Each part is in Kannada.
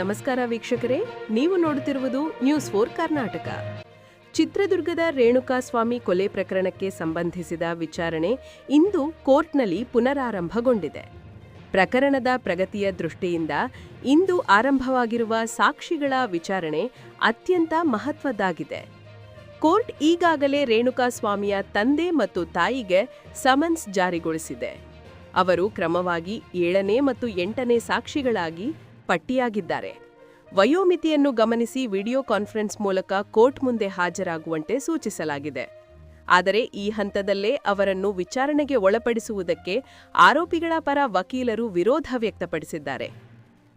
ನಮಸ್ಕಾರ ವೀಕ್ಷಕರೇ, ನೀವು ನೋಡುತ್ತಿರುವುದು ನ್ಯೂಸ್ ಫೋರ್ ಕರ್ನಾಟಕ. ಚಿತ್ರದುರ್ಗದ ರೇಣುಕಾಸ್ವಾಮಿ ಕೊಲೆ ಪ್ರಕರಣಕ್ಕೆ ಸಂಬಂಧಿಸಿದ ವಿಚಾರಣೆ ಇಂದು ಕೋರ್ಟ್ನಲ್ಲಿ ಪುನರಾರಂಭಗೊಂಡಿದೆ. ಪ್ರಕರಣದ ಪ್ರಗತಿಯ ದೃಷ್ಟಿಯಿಂದ ಇಂದು ಆರಂಭವಾಗಿರುವ ಸಾಕ್ಷಿಗಳ ವಿಚಾರಣೆ ಅತ್ಯಂತ ಮಹತ್ವದ್ದಾಗಿದೆ. ಕೋರ್ಟ್ ಈಗಾಗಲೇ ರೇಣುಕಾಸ್ವಾಮಿಯ ತಂದೆ ಮತ್ತು ತಾಯಿಗೆ ಸಮನ್ಸ್ ಜಾರಿಗೊಳಿಸಿದೆ. ಅವರು ಕ್ರಮವಾಗಿ ಏಳನೇ ಮತ್ತು ಎಂಟನೇ ಸಾಕ್ಷಿಗಳಾಗಿ ಪಟ್ಟಿಯಾಗಿದ್ದಾರೆ. ವಯೋಮಿತಿಯನ್ನು ಗಮನಿಸಿ ವಿಡಿಯೋ ಕಾನ್ಫರೆನ್ಸ್ ಮೂಲಕ ಕೋರ್ಟ್ ಮುಂದೆ ಹಾಜರಾಗುವಂತೆ ಸೂಚಿಸಲಾಗಿದೆ. ಆದರೆ ಈ ಹಂತದಲ್ಲೇ ಅವರನ್ನು ವಿಚಾರಣೆಗೆ ಒಳಪಡಿಸುವುದಕ್ಕೆ ಆರೋಪಿಗಳ ಪರ ವಕೀಲರು ವಿರೋಧ ವ್ಯಕ್ತಪಡಿಸಿದ್ದಾರೆ.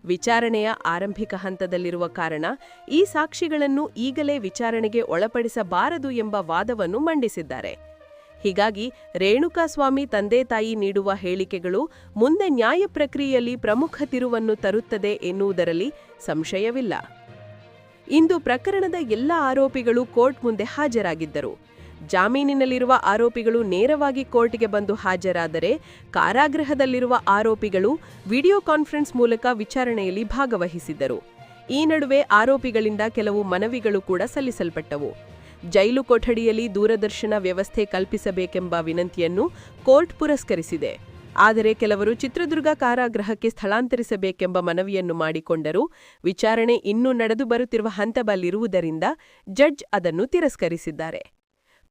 ವಿಚಾರಣೆಯ ಆರಂಭಿಕ ಹಂತದಲ್ಲಿರುವ ಕಾರಣ ಈ ಸಾಕ್ಷಿಗಳನ್ನು ಈಗಲೇ ವಿಚಾರಣೆಗೆ ಒಳಪಡಿಸಬಾರದು ಎಂಬ ವಾದವನ್ನು ಮಂಡಿಸಿದ್ದಾರೆ. ಹೀಗಾಗಿ ರೇಣುಕಾಸ್ವಾಮಿ ತಂದೆ ತಾಯಿ ನೀಡುವ ಹೇಳಿಕೆಗಳು ಮುಂದೆ ನ್ಯಾಯ ಪ್ರಕ್ರಿಯೆಯಲ್ಲಿ ಪ್ರಮುಖ ತಿರುವನ್ನು ತರುತ್ತದೆ ಎನ್ನುವುದರಲ್ಲಿ ಸಂಶಯವಿಲ್ಲ. ಇಂದು ಪ್ರಕರಣದ ಎಲ್ಲ ಆರೋಪಿಗಳು ಕೋರ್ಟ್ ಮುಂದೆ ಹಾಜರಾಗಿದ್ದರು. ಜಾಮೀನಿನಲ್ಲಿರುವ ಆರೋಪಿಗಳು ನೇರವಾಗಿ ಕೋರ್ಟ್ಗೆ ಬಂದು ಹಾಜರಾದರೆ ಕಾರಾಗೃಹದಲ್ಲಿರುವ ಆರೋಪಿಗಳು ವಿಡಿಯೋ ಕಾನ್ಫರೆನ್ಸ್ ಮೂಲಕ ವಿಚಾರಣೆಯಲ್ಲಿ ಭಾಗವಹಿಸಿದ್ದರು. ಈ ನಡುವೆ ಆರೋಪಿಗಳಿಂದ ಕೆಲವು ಮನವಿಗಳು ಕೂಡ ಸಲ್ಲಿಸಲ್ಪಟ್ಟವು. ಜೈಲು ಕೊಠಡಿಯಲ್ಲಿ ದೂರದರ್ಶನ ವ್ಯವಸ್ಥೆ ಕಲ್ಪಿಸಬೇಕೆಂಬ ವಿನಂತಿಯನ್ನು ಕೋರ್ಟ್ ಪುರಸ್ಕರಿಸಿದೆ. ಆದರೆ ಕೆಲವರು ಚಿತ್ರದುರ್ಗ ಕಾರಾಗೃಹಕ್ಕೆ ಸ್ಥಳಾಂತರಿಸಬೇಕೆಂಬ ಮನವಿಯನ್ನು ಮಾಡಿಕೊಂಡರು ವಿಚಾರಣೆ ಇನ್ನೂ ನಡೆದು ಬರುತ್ತಿರುವ ಹಂತದಲ್ಲಿರುವುದರಿಂದ ಜಡ್ಜ್ ಅದನ್ನು ತಿರಸ್ಕರಿಸಿದ್ದಾರೆ.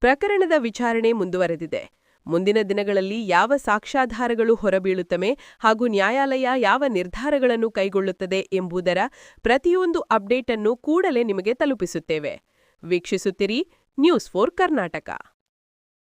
ಪ್ರಕರಣದ ವಿಚಾರಣೆ ಮುಂದುವರೆದಿದೆ. ಮುಂದಿನ ದಿನಗಳಲ್ಲಿ ಯಾವ ಸಾಕ್ಷ್ಯಾಧಾರಗಳು ಹೊರಬೀಳುತ್ತವೆ ಹಾಗೂ ನ್ಯಾಯಾಲಯ ಯಾವ ನಿರ್ಧಾರಗಳನ್ನು ಕೈಗೊಳ್ಳುತ್ತದೆ ಎಂಬುದರ ಪ್ರತಿಯೊಂದು ಅಪ್ಡೇಟ್ ಅನ್ನು ಕೂಡಲೇ ನಿಮಗೆ ತಲುಪಿಸುತ್ತೇವೆ. ವೀಕ್ಷಿಸುತ್ತಿರಿ ನ್ಯೂಸ್ ಫೋರ್ ಕರ್ನಾಟಕ.